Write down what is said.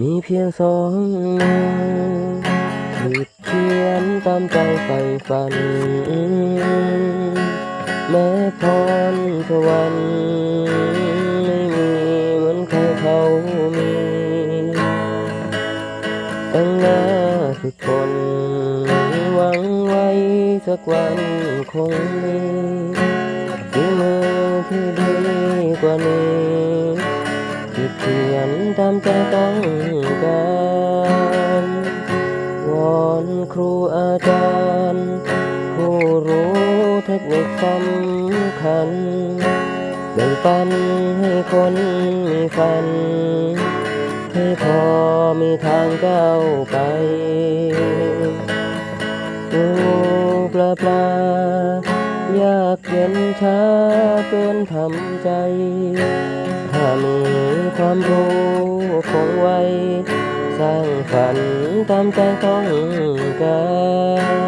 มีเพียงสองมือขีดเขียนตามใจใฝ่ฝัน แม้พรสวรรค์ไม่มีเหมือนใครเขามีตั้งหน้าสุดทนหวังไว้สักวันคงมีฝีมือที่ดีกว่านี้ เขียนตามใจต้องการวอนครูอาจารย์ ผู้รู้เทคนิคสำคัญแบ่งปันให้คนมีฝัน ให้พอมีทางก้าวไปดูปลาปลา ยากเย็นช้าเกินทำใจ ถ้ามีความรู้คงไว้ สร้างฝันตามใจต้องการ